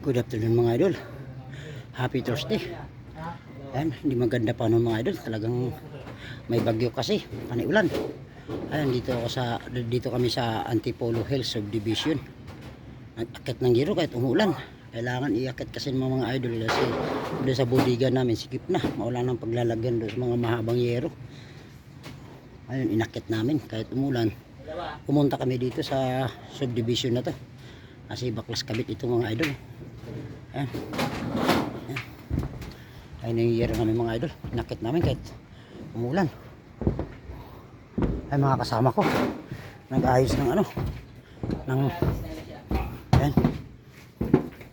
Good afternoon mga idol. Happy Thursday. Ayan, hindi maganda pa ng mga idol. Talagang may bagyo kasi, paniulan. Ayan, dito ako sa dito kami sa Antipolo Hills Subdivision. Nag-akit ng giro kahit umulan. Kailangan iakit kasi ng mga idol kasi doon sa bodega namin sikip na. Maulan ng paglalagyan doon sa mga mahabang yero. Ayun, inakit namin kahit umulan. Pumunta kami dito sa subdivision na to. Kasi baklas kabit ito mga idol. Ayan. Ayan. Ayun yung year namin mga idol. Nakit namin kahit umulan. Ay mga kasama ko. Nag-ayos ng ano. Ng Ayan.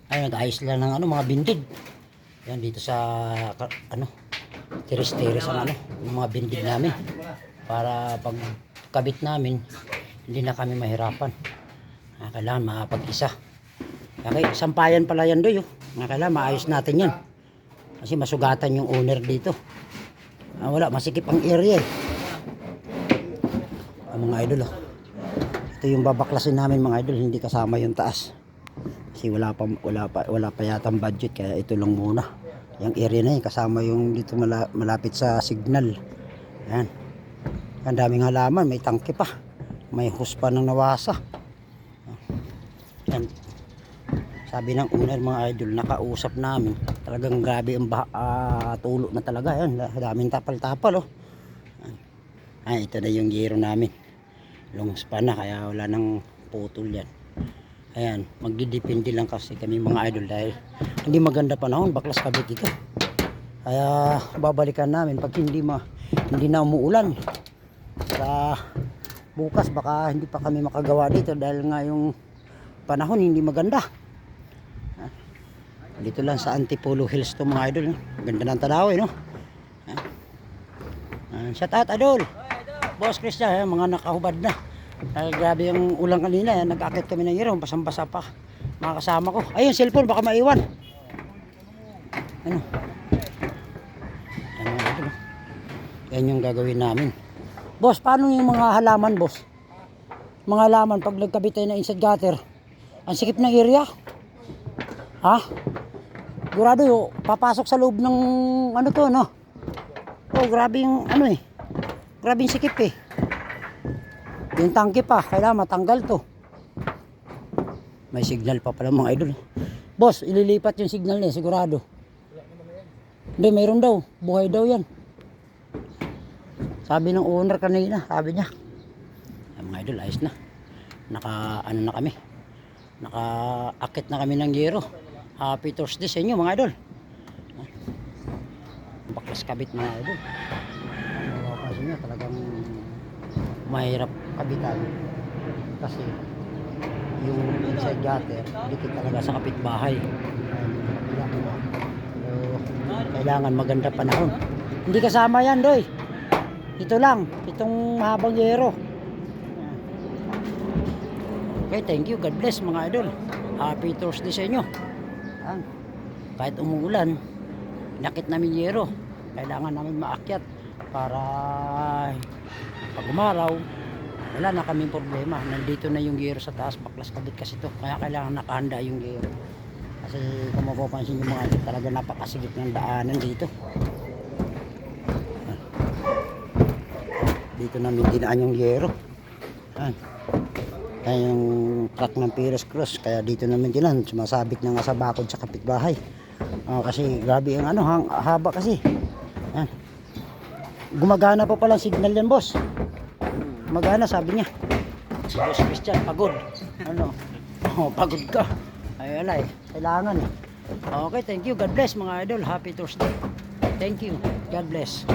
Ay nag-ayos sila ng ano mga bindid. Ayan dito sa ano tiris-tiris ang ano yung mga bindid namin. Para pag kabit namin hindi na kami mahirapan. Ah, kailangan makapag-isa. Okay, sampayan pala yan doy. Oh. Nga kailangan maayos natin yan. Kasi masugatan yung owner dito. Ah, wala, masikip ang area eh. Ang mga idol oh. Ito yung babaklasin namin mga idol, hindi kasama yung taas. Kasi wala pa wala pa wala pa yata budget kaya ito lang muna. Yung area na yun kasama yung dito mala, malapit sa signal. Ayan. Ang daming halaman, may tangke pa. May hose pa ng nawasa. Yan. Sabi ng owner mga idol, nakausap namin. Talagang grabe ang bah- ah, tulo na talaga. Yan, daming tapal-tapal oh. Ay, ito na yung giro namin. Long span na kaya wala nang putol yan. Ayan, magdidepende lang kasi kami mga idol dahil hindi maganda panahon, baklas kabit ito. Kaya babalikan namin pag hindi ma hindi na umuulan. Sa bukas baka hindi pa kami makagawa dito dahil nga yung panahon hindi maganda. Dito lang sa Antipolo Hills to mga idol. Ganda ng tanawin, no? Ah, shout out, idol! Boss Christian, eh, mga nakahubad na. Dahil grabe yung ulang kanina, eh, nag-akit kami ng hero, basang-basa pa. Mga kasama ko. Ayun, cellphone, baka maiwan. Ano? Ano, idol, oh. Yan yung gagawin namin. Boss, paano yung mga halaman, boss? Mga halaman, pag nagkabit tayo ng inside gutter, ang sikip ng area. Ha? Gurado yo, papasok sa loob ng ano to, no? Oh, grabe yung ano eh. Grabe yung sikip eh. Yung tangke pa, kailangan matanggal to. May signal pa pala mga idol. Boss, ililipat yung signal niya, sigurado. Hindi, mayroon daw. Buhay daw yan. Sabi ng owner kanina, sabi niya. Ay, mga idol, ayos na. Naka, ano na kami. Naka-akit na kami ng gero. Happy Thursday sa inyo, mga idol. Baklas kabit, mga idol. Mapapansin nyo, talagang mahirap kabitan. Kasi yung inside gutter, dikit talaga sa kapitbahay. So, kailangan maganda panahon. Hindi kasama yan, Doy. Ito lang, itong mahabang yero. Okay, thank you. God bless mga idol. Happy Thursday sa inyo. Yan. Kahit umuulan, nakit namin yero. Kailangan namin maakyat para pag umaraw, wala na kaming problema. Nandito na yung gero sa taas, baklas kabit kasi to. Kaya kailangan nakahanda yung gero. Kasi kung mapapansin yung mga idol, talaga napakasigit ng daanan dito. Dito namin dinaan yung yero. Yan. Yan yung truck ng Pires Cross. Kaya dito namin dinan. Sumasabit na nga sa bakod sa kapitbahay. Ah, kasi grabe yung ano, hang, haba kasi. Yan. Gumagana pa pala signal yan, boss. Gumagana, sabi niya. Si Boss Christian, pagod. Ano? Oh, pagod ka. Ay, wala eh. Kailangan eh. Okay, thank you. God bless mga idol. Happy Thursday. Thank you. God bless.